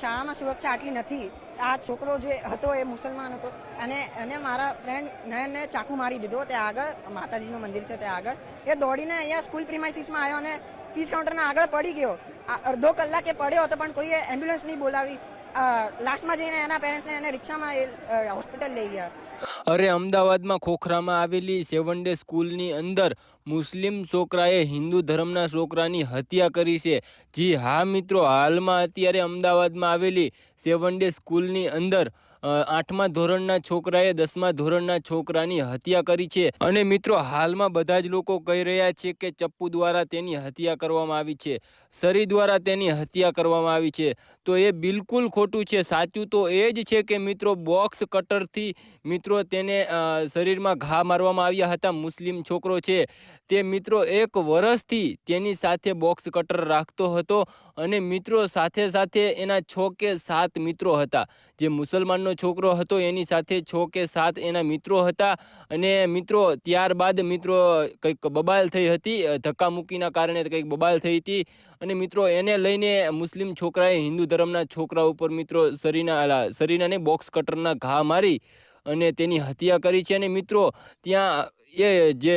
શાળામાં સુરક્ષા આટલી નથી. આ છોકરો જે હતો એ મુસલમાન હતો. અને એને મારા ફ્રેન્ડ નયનને ચાકુ મારી દીધો. ત્યાં આગળ માતાજીનું મંદિર છે ત્યાં આગળ. એ દોડીને અહીંયા સ્કૂલ પ્રિમાઇસીસમાં આવ્યો અને ફીસ કાઉન્ટરના આગળ પડી ગયો. અડધો કલાકે પડ્યો હતો, પણ કોઈએ એમ્બ્યુલન્સ નહીં બોલાવી. લાસ્ટમાં જઈને એના પેરેન્ટ્સને એને રિક્ષામાં એ હોસ્પિટલ લઈ ગયા. અરે, અમદાવાદમાં ખોખરામાં આવેલી સેવન ડે સ્કૂલની અંદર મુસ્લિમ છોકરાએ હિન્દુ ધર્મના છોકરાની હત્યા કરી છે. જી હા મિત્રો, હાલમાં અત્યારે અમદાવાદમાં આવેલી સેવન ડે સ્કૂલની અંદર આઠમા ધોરણના છોકરાએ દસમા ધોરણના છોકરાની હત્યા કરી છે. અને મિત્રો, હાલમાં બધા જ લોકો કહી રહ્યા છે કે ચપ્પુ દ્વારા તેની હત્યા કરવામાં આવી છે. સરી દ્વારા તેની હત્યા કરવામાં આવી છે. તો એ બિલકુલ ખોટું છે. સાચું તો એ જ છે કે મિત્રો, બોક્સ કટરથી મિત્રો તેને શરીરમાં ઘા મારવામાં આવ્યા હતા. મુસ્લિમ છોકરો છે. તે મિત્રો એક વર્ષથી તેની સાથે બોક્સ કટર રાખતો હતો. અને મિત્રો સાથે સાથે એના છ કે સાત મિત્રો હતા. જે મુસલમાનનો છોકરો હતો એની સાથે છ કે સાત એના મિત્રો હતા અને મિત્રો ત્યારબાદ મિત્રો કંઈક બબાલ થઈ હતી ધક્કા ધક્કામુક્કીના કારણે કંઈક બબાલ થઈ હતી અને મિત્રો એને લઈને મુસ્લિમ છોકરાએ હિન્દુ ધર્મના છોકરા ઉપર મિત્રો શરીરના શરીનાને બોક્સ કટરના ઘા મારી અને તેની હત્યા કરી છે અને મિત્રો ત્યાં એ જે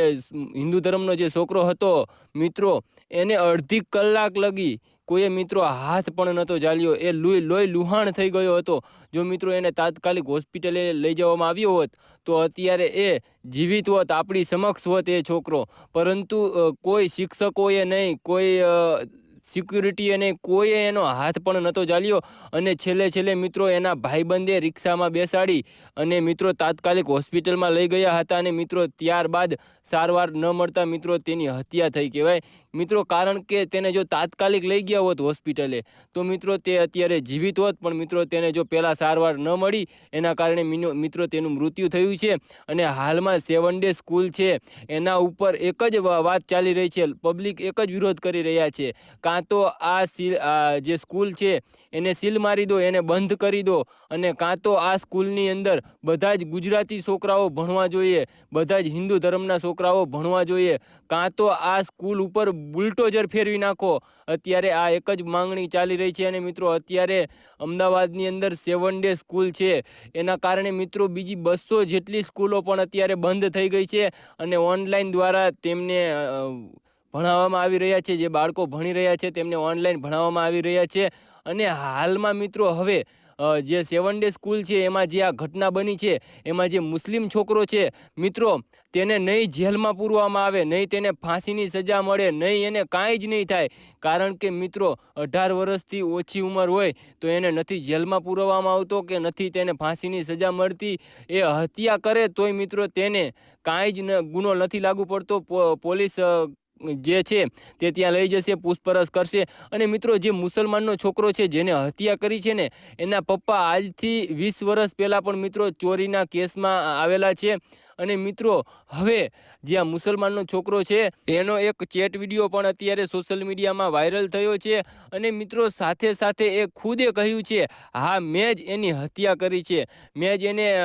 હિન્દુ ધર્મનો જે છોકરો હતો, મિત્રો એને અડધી કલાક લગી કોઈએ મિત્રો હાથ પણ નહોતો ચાલ્યો. એ લોહી લોહી લુહાણ થઈ ગયો હતો. જો મિત્રો એને તાત્કાલિક હોસ્પિટલે લઈ જવામાં આવ્યો હોત, તો અત્યારે એ જીવિત હોત, આપણી સમક્ષ હોત એ છોકરો. પરંતુ કોઈ શિક્ષકોએ નહીં, કોઈ સિક્યુરિટી અને કોઈએ એનો હાથ પણ નહોતો ચાલ્યો અને છેલ્લે છેલ્લે મિત્રો એના ભાઈબંધે રિક્ષામાં બેસાડી અને મિત્રો તાત્કાલિક હોસ્પિટલમાં લઈ ગયા હતા અને મિત્રો ત્યારબાદ સારવાર ન મળતા મિત્રો તેની હત્યા થઈ કહેવાય. મિત્રો કારણ કે તેને જો તાત્કાલિક લઈ ગયા હોત હોસ્પિટલે, તો મિત્રો તે અત્યારે જીવિત હોત, પણ મિત્રો તેને જો પહેલાં સારવાર ન મળી, એના કારણે મિત્રો તેનું મૃત્યુ થયું છે અને હાલમાં સેવન ડે સ્કૂલ છે. એના ઉપર એક જ વાત ચાલી રહી છે. પબ્લિક એક જ વિરોધ કરી રહ્યા છે. કાં તો આ સીલ જે સ્કૂલ છે, એને સીલ મારી દો, એને બંધ કરી દો. અને કાં તો આ સ્કૂલની અંદર બધા જ ગુજરાતી છોકરાઓ ભણવા જોઈએ, બધા જ હિન્દુ ધર્મના છોકરાઓ ભણવા જોઈએ. કાં તો આ સ્કૂલ ઉપર બુલટોઝર ફેરવી નાખો. અત્યારે આ એક જ માંગણી ચાલી રહી છે અને મિત્રો, અત્યારે અમદાવાદની અંદર સેવન ડે સ્કૂલ છે. એના કારણે મિત્રો, બીજી બસો જેટલી સ્કૂલો પણ અત્યારે બંધ થઈ ગઈ છે. અને ઓનલાઈન દ્વારા તેમને ભણાવવામાં આવી રહ્યા છે, જે બાળકો ભણી રહ્યા છે, તેમને ઓનલાઈન ભણાવવામાં આવી રહ્યા છે. અને હાલમાં મિત્રો હવે જે સેવન ડે સ્કૂલ છે, એમાં જે આ ઘટના બની છે, એમાં જે મુસ્લિમ છોકરો છે, મિત્રો, તેને નહીં જેલમાં પૂરવામાં આવે, નહીં તેને ફાંસીની સજા મળે, નહીં એને કાંઈ જ નહીં થાય. કારણ કે મિત્રો, અઢાર વર્ષથી ઓછી ઉંમર હોય, તો એને નથી જેલમાં પૂરવામાં આવતો કે નથી તેને ફાંસીની સજા મળતી. એ હત્યા કરે તોય મિત્રો તેને કાંઈ જ ગુનો નથી લાગુ પડતો. પોલીસ જે છે તે ત્યાં લઈ જશે, પૂછપરછ કરશે. અને મિત્રો, જે મુસલમાનનો છોકરો છે જેને હત્યા કરી છે ને, એના પપ્પા આજથી વીસ વર્ષ પહેલાં પણ મિત્રો ચોરીના કેસમાં આવેલા છે. અને મિત્રો, હવે જે આ મુસલમાનનો છોકરો છે, એનો એક ચેટ વીડિયો પણ અત્યારે સોશિયલ મીડિયામાં વાયરલ થયો છે. અને મિત્રો, સાથે સાથે એ ખુદે કહ્યું છે, હા, મેં જ એની હત્યા કરી છે. મેં જ એને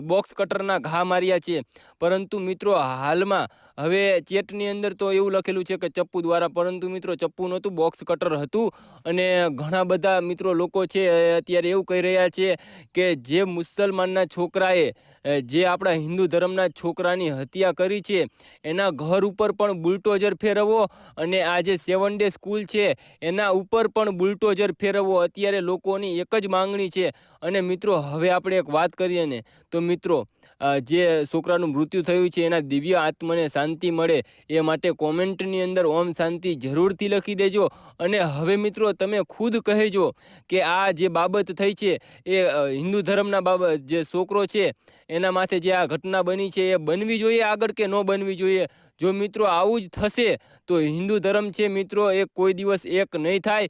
બોક્સ કટરના ઘા માર્યા છે. પરંતુ મિત્રો, હાલમાં હવે ચેટની અંદર તો એવું લખેલું છે કે ચપ્પુ દ્વારા, પરંતુ મિત્રો ચપ્પુ નહોતું બોક્સ કટર હતું. અને ઘણા બધા મિત્રો લોકો છે અત્યારે એવું કહી રહ્યા છે કે જે મુસલમાનના છોકરાએ જે આપણા હિન્દુ ધર્મના છોકરાની હત્યા કરી છે, એના ઘર ઉપર પણ બુલટોઝર ફેરવવો અને આ જે સેવન ડે સ્કૂલ છે, એના ઉપર પણ બુલટોઝર ફેરવવો, અત્યારે લોકોની એક જ માંગણી છે. અને મિત્રો, હવે આપણે એક વાત કરીએ ને, તો મિત્રો જે છોકરાનું મૃત્યુ થયું છે, એના દિવ્ય આત્માને શાંતિ મળે એ માટે કોમેન્ટની અંદર ઓમ શાંતિ જરૂરથી લખી દેજો. અને હવે મિત્રો, તમે ખુદ કહેજો કે આ જે બાબત થઈ છે, એ હિન્દુ ધર્મના બાબત જે છોકરો છે, એના માથે જે આ ઘટના બની છે, એ બનવી જોઈએ આગળ કે ન બનવી જોઈએ? જો મિત્રો આવું જ થશે, તો હિન્દુ ધર્મ છે મિત્રો, એ કોઈ દિવસ એક નહીં થાય.